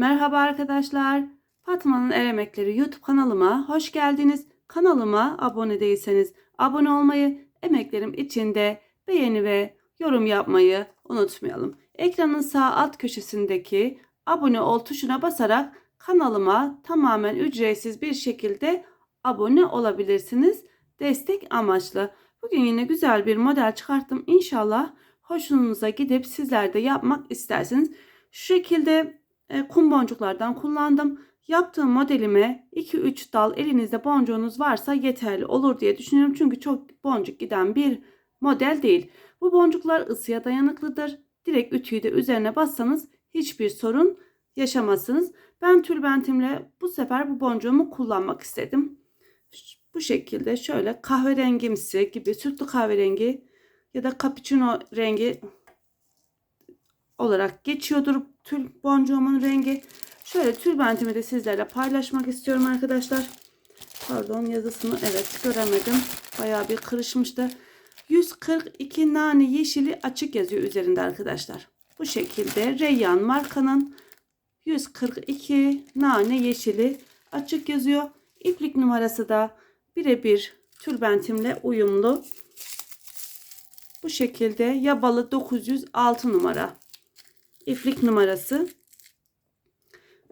Merhaba arkadaşlar. Fatma'nın El Emekleri YouTube kanalıma hoş geldiniz. Kanalıma abone değilseniz abone olmayı, emeklerim içinde beğeni ve yorum yapmayı unutmayalım. Ekranın sağ alt köşesindeki abone ol tuşuna basarak kanalıma tamamen ücretsiz bir şekilde abone olabilirsiniz. Destek amaçlı. Bugün yine güzel bir model çıkarttım. İnşallah hoşunuza gidip sizler de yapmak istersiniz. Şu şekilde e, kum boncuklardan kullandım. Yaptığım modelime 2-3 dal elinizde boncuğunuz varsa yeterli olur diye düşünüyorum. Çünkü çok boncuk giden bir model değil. Bu boncuklar ısıya dayanıklıdır. Direkt ütüyü de üzerine bassanız hiçbir sorun yaşamazsınız. Ben tülbentimle bu sefer bu boncuğumu kullanmak istedim. Bu şekilde şöyle kahverengimsi gibi sütlü kahverengi ya da cappuccino rengi olarak geçiyordur tül boncuğumun rengi. Şöyle tülbentimi de sizlerle paylaşmak istiyorum arkadaşlar. Pardon yazısını evet göremedim. Bayağı bir kırışmıştı. 142 nane yeşili açık yazıyor üzerinde arkadaşlar. Bu şekilde Reyyan markanın 142 nane yeşili açık yazıyor. İplik numarası da birebir tülbentimle uyumlu. Bu şekilde yabalı 906 numara iflik numarası.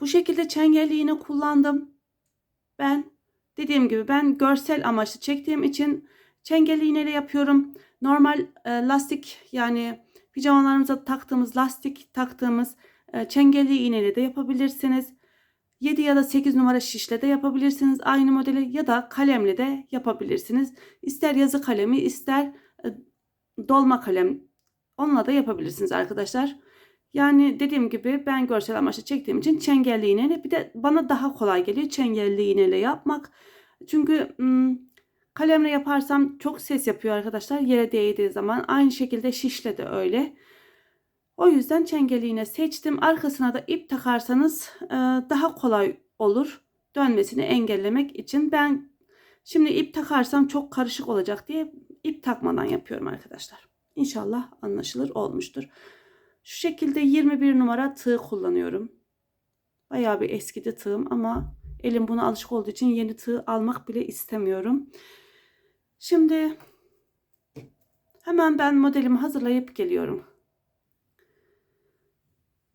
Bu şekilde çengelli iğne kullandım. Ben dediğim gibi ben görsel amaçlı çektiğim için çengelli iğneyle yapıyorum. Normal e, lastik yani pijamalarımıza taktığımız lastik taktığımız e, çengelli iğneyle de yapabilirsiniz. 7 ya da 8 numara şişle de yapabilirsiniz aynı modeli ya da kalemle de yapabilirsiniz. İster yazı kalemi ister e, dolma kalem onunla da yapabilirsiniz arkadaşlar. Yani dediğim gibi ben görsel amaçlı çektiğim için çengelli iğneyle bir de bana daha kolay geliyor çengelli iğneyle yapmak. Çünkü kalemle yaparsam çok ses yapıyor arkadaşlar yere değdiği zaman. Aynı şekilde şişle de öyle. O yüzden çengelli iğne seçtim. Arkasına da ip takarsanız daha kolay olur. Dönmesini engellemek için. Ben şimdi ip takarsam çok karışık olacak diye ip takmadan yapıyorum arkadaşlar. İnşallah anlaşılır olmuştur. Şu şekilde 21 numara tığ kullanıyorum. Bayağı bir eskidi tığım ama elim buna alışık olduğu için yeni tığ almak bile istemiyorum. Şimdi hemen ben modelimi hazırlayıp geliyorum.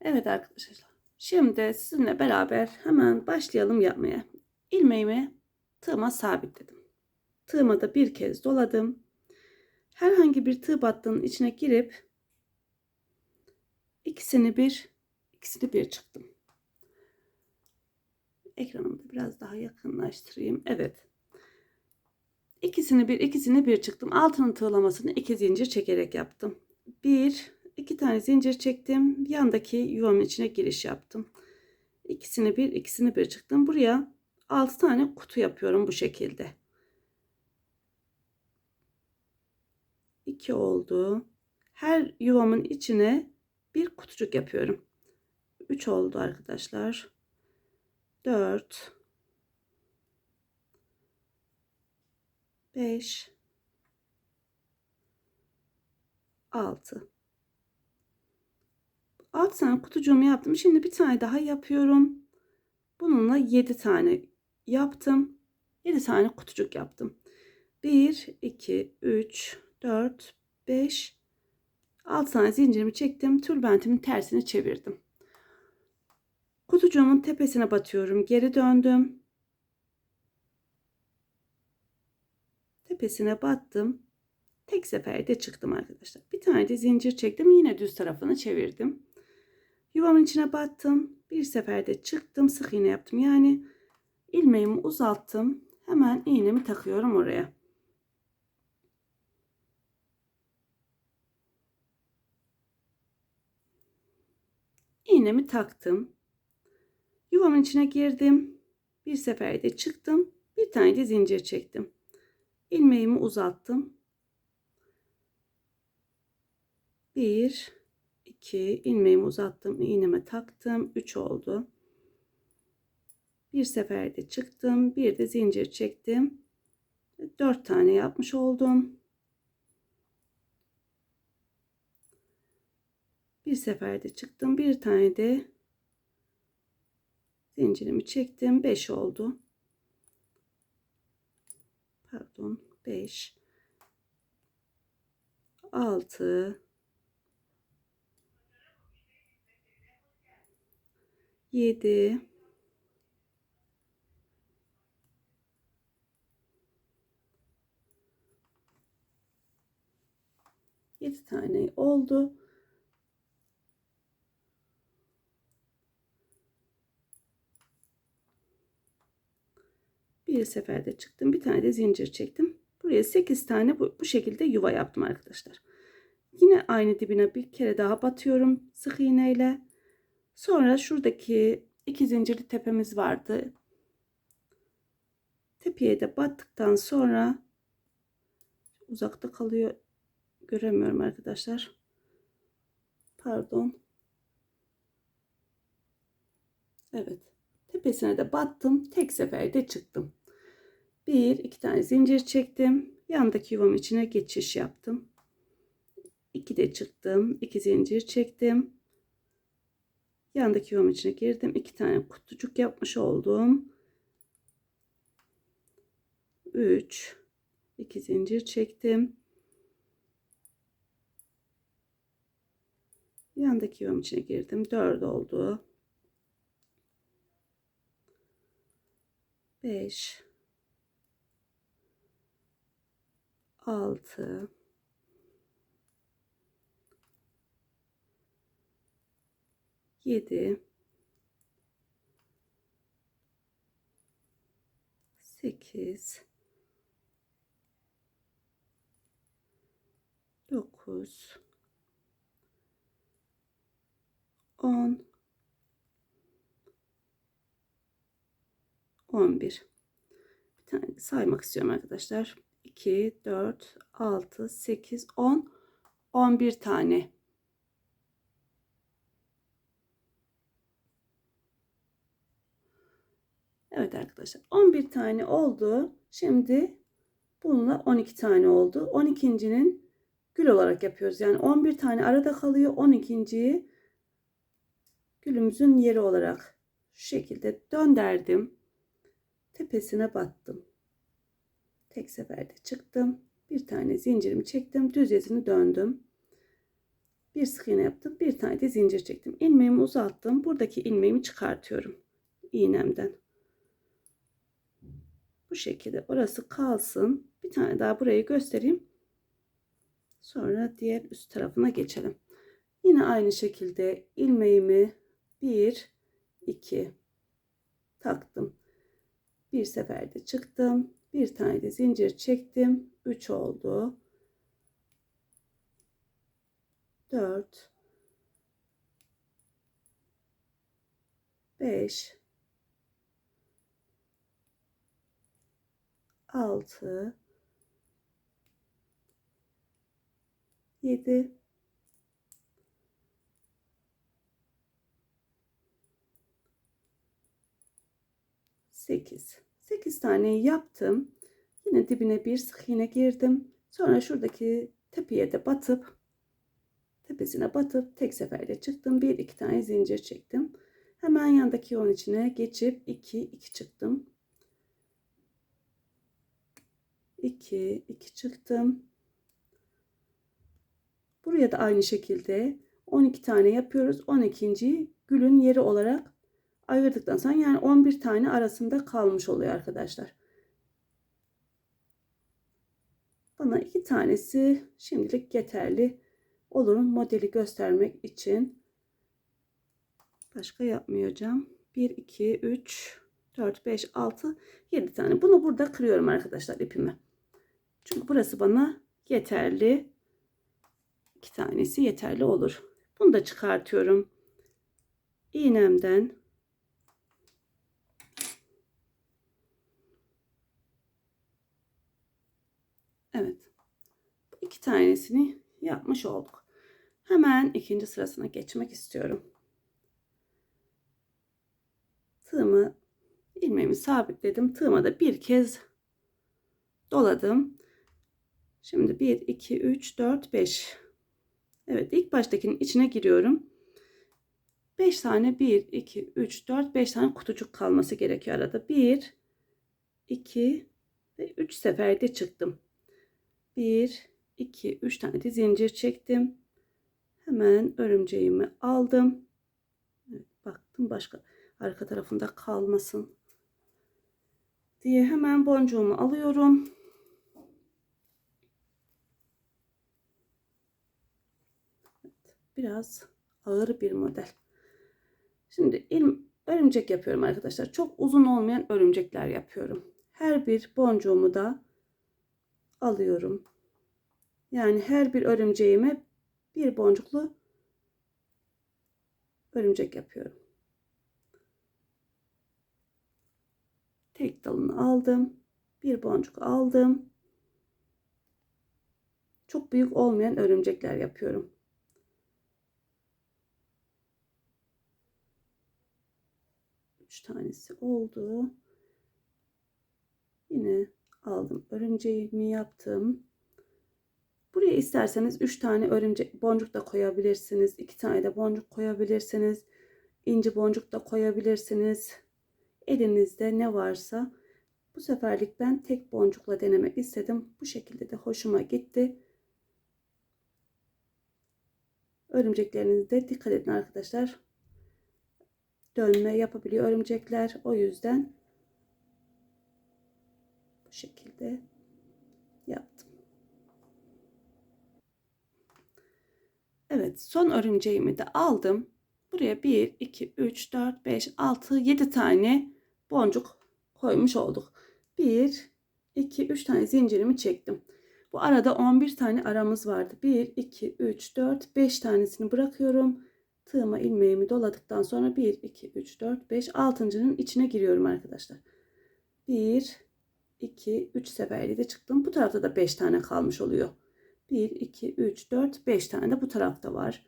Evet arkadaşlar. Şimdi sizinle beraber hemen başlayalım yapmaya. İlmeğimi tığıma sabitledim. Tığıma da bir kez doladım. Herhangi bir tığ battığının içine girip ikisini bir ikisini bir çıktım. Ekranımı da biraz daha yakınlaştırayım. Evet. İkisini bir ikisini bir çıktım. Altının tığlamasını iki zincir çekerek yaptım. Bir iki tane zincir çektim. Yandaki yuvamın içine giriş yaptım. İkisini bir ikisini bir çıktım. Buraya altı tane kutu yapıyorum bu şekilde. 2 oldu. Her yuvamın içine bir kutucuk yapıyorum. 3 oldu arkadaşlar. 4 5 6 6 tane kutucuğumu yaptım. Şimdi bir tane daha yapıyorum. Bununla 7 tane yaptım. 7 tane kutucuk yaptım. 1 2 3 4 5 6 tane zincirimi çektim. Tülbentimin tersini çevirdim. Kutucuğumun tepesine batıyorum. Geri döndüm. Tepesine battım. Tek seferde çıktım arkadaşlar. Bir tane de zincir çektim. Yine düz tarafını çevirdim. Yuvamın içine battım. Bir seferde çıktım. Sık iğne yaptım. Yani ilmeğimi uzalttım. Hemen iğnemi takıyorum oraya. İğnemi taktım. Yuvamın içine girdim. Bir seferde çıktım. Bir tane de zincir çektim. İlmeğimi uzattım. Bir, iki, ilmeğimi uzattım. iğneme taktım. Üç oldu. Bir seferde çıktım. Bir de zincir çektim. Dört tane yapmış oldum. Bir seferde çıktım. Bir tane de Zincirimi çektim. 5 oldu. Pardon. 5 6 7 7 tane oldu. Bir seferde çıktım. Bir tane de zincir çektim. Buraya 8 tane bu, bu şekilde yuva yaptım arkadaşlar. Yine aynı dibine bir kere daha batıyorum sık iğneyle. Sonra şuradaki iki zincirli tepemiz vardı. Tepeye de battıktan sonra uzakta kalıyor. Göremiyorum arkadaşlar. Pardon. Evet. Tepesine de battım. Tek seferde çıktım. Bir, iki tane zincir çektim. Yandaki yuvam içine geçiş yaptım. İki de çıktım. iki zincir çektim. Yandaki yuvam içine girdim. iki tane kutucuk yapmış oldum. 3 2 zincir çektim. Yandaki yuvam içine girdim. 4 oldu. 5 6 7 8 9 10 11 bir tane saymak istiyorum arkadaşlar 2 4 6 8 10 11 tane Evet arkadaşlar 11 tane oldu. Şimdi bununla 12 tane oldu. 12.'nin gül olarak yapıyoruz. Yani 11 tane arada kalıyor. 12.yi gülümüzün yeri olarak şu şekilde döndürdüm. Tepesine battım. Tek seferde çıktım. Bir tane zincirimi çektim. Düz yazını döndüm. Bir sık iğne yaptım. Bir tane de zincir çektim. İlmeğimi uzattım. Buradaki ilmeğimi çıkartıyorum. iğnemden. Bu şekilde orası kalsın. Bir tane daha burayı göstereyim. Sonra diğer üst tarafına geçelim. Yine aynı şekilde ilmeğimi 1 2 taktım. Bir seferde çıktım. Bir tane de zincir çektim. 3 oldu. 4 5 6 7 8 8 tane yaptım. Yine dibine bir sık iğne girdim. Sonra şuradaki tepeye de batıp tepesine batıp tek seferde çıktım. Bir iki tane zincir çektim. Hemen yandaki yolun içine geçip 2 2 çıktım. 2 2 çıktım. Buraya da aynı şekilde 12 tane yapıyoruz. 12. gülün yeri olarak ayırdıktan sonra yani 11 tane arasında kalmış oluyor arkadaşlar. Bana iki tanesi şimdilik yeterli olur modeli göstermek için. Başka yapmayacağım. 1 2 3 4 5 6 7 tane. Bunu burada kırıyorum arkadaşlar ipimi. Çünkü burası bana yeterli. İki tanesi yeterli olur. Bunu da çıkartıyorum. İğnemden Evet. iki tanesini yapmış olduk. Hemen ikinci sırasına geçmek istiyorum. Tığımı ilmeğimi sabitledim. Tığıma da bir kez doladım. Şimdi 1, 2, 3, 4, 5. Evet ilk baştakinin içine giriyorum. 5 tane 1, 2, 3, 4, 5 tane kutucuk kalması gerekiyor arada. 1, 2 ve 3 seferde çıktım. 1, 2, 3 tane de zincir çektim. Hemen örümceğimi aldım. Baktım başka arka tarafında kalmasın diye hemen boncuğumu alıyorum. Biraz ağır bir model. Şimdi örümcek yapıyorum arkadaşlar. Çok uzun olmayan örümcekler yapıyorum. Her bir boncuğumu da alıyorum. Yani her bir örümceğime bir boncuklu örümcek yapıyorum. Tek dalını aldım. Bir boncuk aldım. Çok büyük olmayan örümcekler yapıyorum. Üç tanesi oldu. Yine aldım. Örümceğimi yaptım. Buraya isterseniz 3 tane örümcek boncuk da koyabilirsiniz. 2 tane de boncuk koyabilirsiniz. İnci boncuk da koyabilirsiniz. Elinizde ne varsa. Bu seferlik ben tek boncukla denemek istedim. Bu şekilde de hoşuma gitti. Örümceklerinizde dikkat edin arkadaşlar. Dönme yapabiliyor örümcekler. O yüzden bu şekilde yaptım. Evet son örümceğimi de aldım. Buraya 1, 2, 3, 4, 5, 6, 7 tane boncuk koymuş olduk. 1, 2, 3 tane zincirimi çektim. Bu arada 11 tane aramız vardı. 1, 2, 3, 4, 5 tanesini bırakıyorum. Tığıma ilmeğimi doladıktan sonra 1, 2, 3, 4, 5, 6.'nın içine giriyorum arkadaşlar. 1, 2, 3 seferli de çıktım. Bu tarafta da 5 tane kalmış oluyor. 1, 2, 3, 4, 5 tane de bu tarafta var.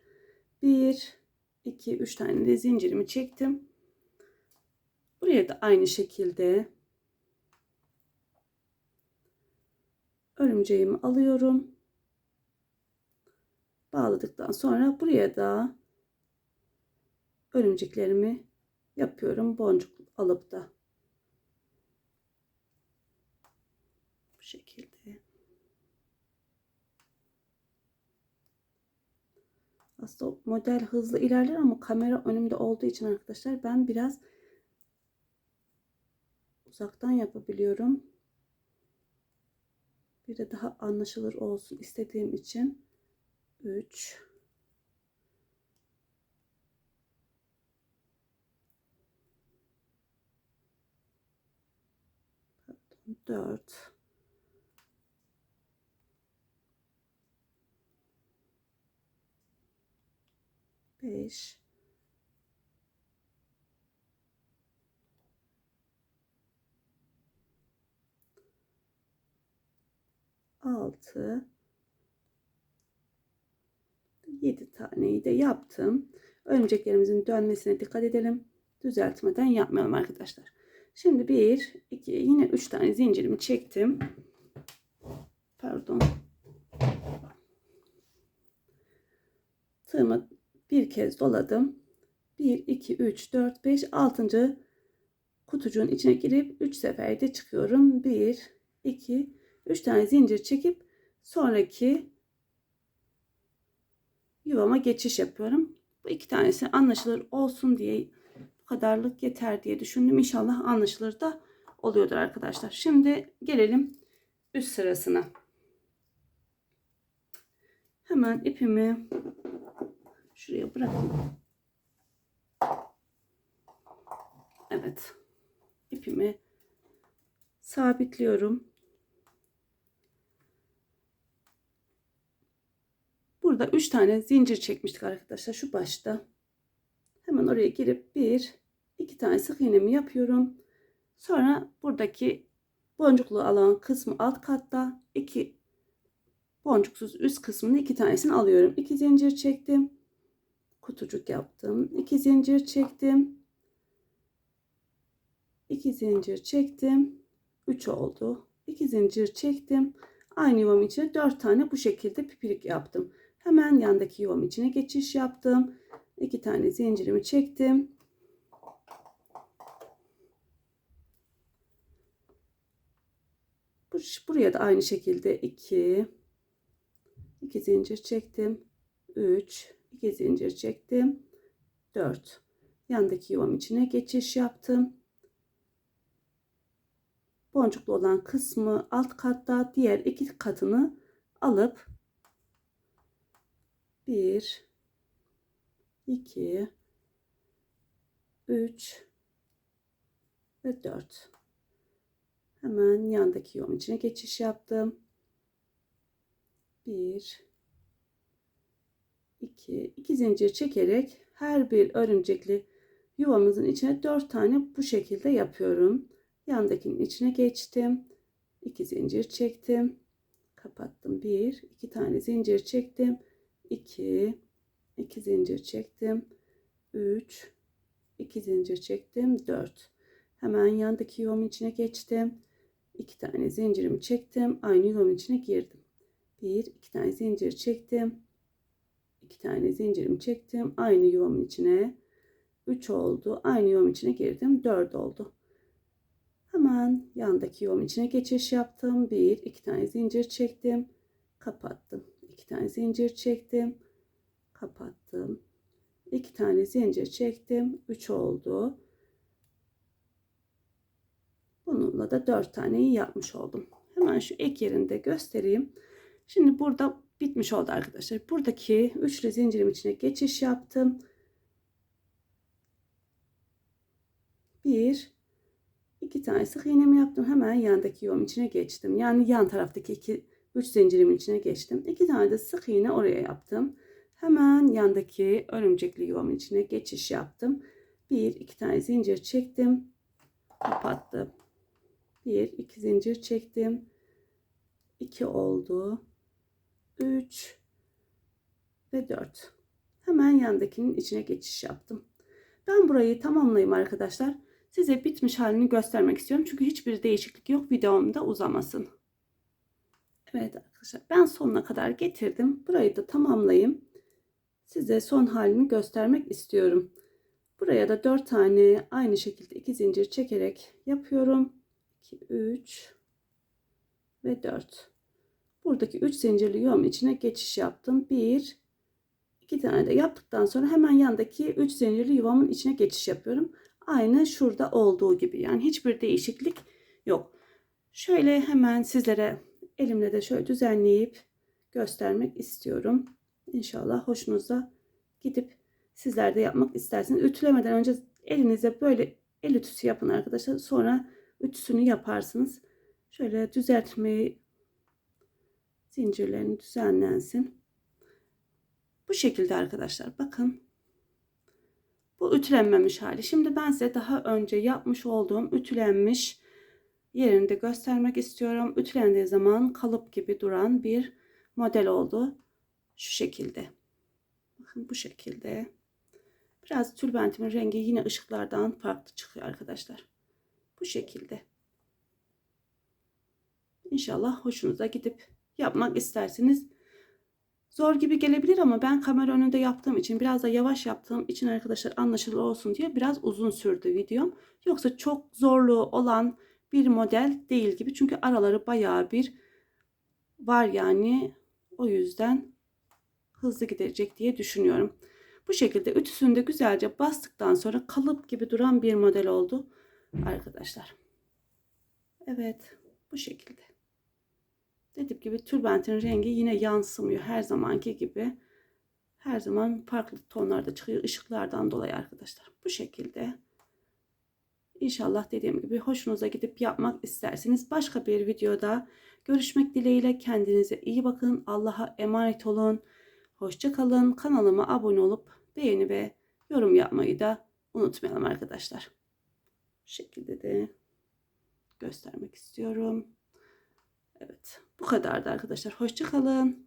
1, 2, 3 tane de zincirimi çektim. Buraya da aynı şekilde örümceğimi alıyorum. Bağladıktan sonra buraya da örümceklerimi yapıyorum. Boncuk alıp da bu şekilde. Aslında model hızlı ilerler ama kamera önümde olduğu için arkadaşlar ben biraz uzaktan yapabiliyorum. Bir de daha anlaşılır olsun istediğim için. 3 4 5 6 7 taneyi de yaptım. Örümceklerimizin dönmesine dikkat edelim. Düzeltmeden yapmayalım arkadaşlar. Şimdi 1 2 yine 3 tane zincirimi çektim. Pardon. Tığımı bir kez doladım. 1 2 3 4 5 6. kutucuğun içine girip 3 seferde çıkıyorum. 1 2 3 tane zincir çekip sonraki yuvama geçiş yapıyorum. Bu iki tanesi anlaşılır olsun diye bu kadarlık yeter diye düşündüm. İnşallah anlaşılır da oluyordur arkadaşlar. Şimdi gelelim üst sırasına. Hemen ipimi bırakayım. Evet. ipimi sabitliyorum. Burada 3 tane zincir çekmiştik arkadaşlar şu başta. Hemen oraya girip bir iki tane sık iğnemi yapıyorum. Sonra buradaki boncuklu alan kısmı alt katta iki boncuksuz üst kısmını iki tanesini alıyorum. İki zincir çektim. Kutucuk yaptım. İki zincir çektim. İki zincir çektim. 3 oldu. İki zincir çektim. Aynı yuvam içine 4 tane bu şekilde pipirik yaptım. Hemen yandaki yuvam içine geçiş yaptım. iki tane zincirimi çektim. Bur- Buraya da aynı şekilde 2 2 zincir çektim. 3 2 zincir çektim. 4 yandaki yuvam içine geçiş yaptım. Boncuklu olan kısmı alt katta diğer iki katını alıp 1 2 3 ve 4 hemen yandaki yuvam içine geçiş yaptım 1 2 2 zincir çekerek her bir örümcekli yuvamızın içine 4 tane bu şekilde yapıyorum. Yandakinin içine geçtim. 2 zincir çektim. Kapattım. 1 2 tane zincir çektim. 2 2 zincir çektim. 3 2 zincir çektim. 4 hemen yandaki yuvamın içine geçtim. 2 tane zincirimi çektim. Aynı yuvamın içine girdim. 1 2 tane zincir çektim 2 tane zincirimi çektim aynı yuvamın içine 3 oldu aynı yuvamın içine girdim 4 oldu hemen yandaki yuvamın içine geçiş yaptım 1 2 tane zincir çektim kapattım 2 tane zincir çektim kapattım. 2 tane zincir çektim. 3 oldu. Bununla da 4 taneyi yapmış oldum. Hemen şu ek yerinde göstereyim. Şimdi burada bitmiş oldu arkadaşlar. Buradaki üçlü zincirim içine geçiş yaptım. 1 2 tane sık iğnemi yaptım. Hemen yandaki yuvam içine geçtim. Yani yan taraftaki iki 3 zincirimin içine geçtim. 2 tane de sık iğne oraya yaptım. Hemen yandaki örümcekli yuvamın içine geçiş yaptım. 1 2 tane zincir çektim. Kapattım. 1 2 zincir çektim. 2 oldu. 3 ve 4. Hemen yandakinin içine geçiş yaptım. Ben burayı tamamlayayım arkadaşlar. Size bitmiş halini göstermek istiyorum. Çünkü hiçbir değişiklik yok. Videomda uzamasın. Evet arkadaşlar ben sonuna kadar getirdim. Burayı da tamamlayayım. Size son halini göstermek istiyorum. Buraya da 4 tane aynı şekilde 2 zincir çekerek yapıyorum. 2 3 ve 4. Buradaki 3 zincirli yuvamın içine geçiş yaptım. 1 2 tane de yaptıktan sonra hemen yandaki 3 zincirli yuvamın içine geçiş yapıyorum. Aynı şurada olduğu gibi. Yani hiçbir değişiklik yok. Şöyle hemen sizlere elimle de şöyle düzenleyip göstermek istiyorum. İnşallah hoşunuza gidip sizler de yapmak istersiniz. Ütülemeden önce elinize böyle el ütüsü yapın arkadaşlar. Sonra ütüsünü yaparsınız. Şöyle düzeltmeyi zincirlerini düzenlensin. Bu şekilde arkadaşlar bakın. Bu ütülenmemiş hali. Şimdi ben size daha önce yapmış olduğum ütülenmiş yerini de göstermek istiyorum. Ütülendiği zaman kalıp gibi duran bir model oldu. Şu şekilde. Bakın bu şekilde. Biraz tülbentimin rengi yine ışıklardan farklı çıkıyor arkadaşlar. Bu şekilde. İnşallah hoşunuza gidip yapmak istersiniz. Zor gibi gelebilir ama ben kamera önünde yaptığım için biraz da yavaş yaptığım için arkadaşlar anlaşılır olsun diye biraz uzun sürdü videom. Yoksa çok zorluğu olan bir model değil gibi. Çünkü araları bayağı bir var yani. O yüzden hızlı gidecek diye düşünüyorum. Bu şekilde ütüsünü de güzelce bastıktan sonra kalıp gibi duran bir model oldu arkadaşlar. Evet bu şekilde. Dediğim gibi tülbentin rengi yine yansımıyor her zamanki gibi. Her zaman farklı tonlarda çıkıyor ışıklardan dolayı arkadaşlar. Bu şekilde. İnşallah dediğim gibi hoşunuza gidip yapmak isterseniz başka bir videoda görüşmek dileğiyle kendinize iyi bakın. Allah'a emanet olun. Hoşça kalın. Kanalıma abone olup beğeni ve yorum yapmayı da unutmayalım arkadaşlar. Bu şekilde de göstermek istiyorum. Evet bu kadardı arkadaşlar. Hoşça kalın.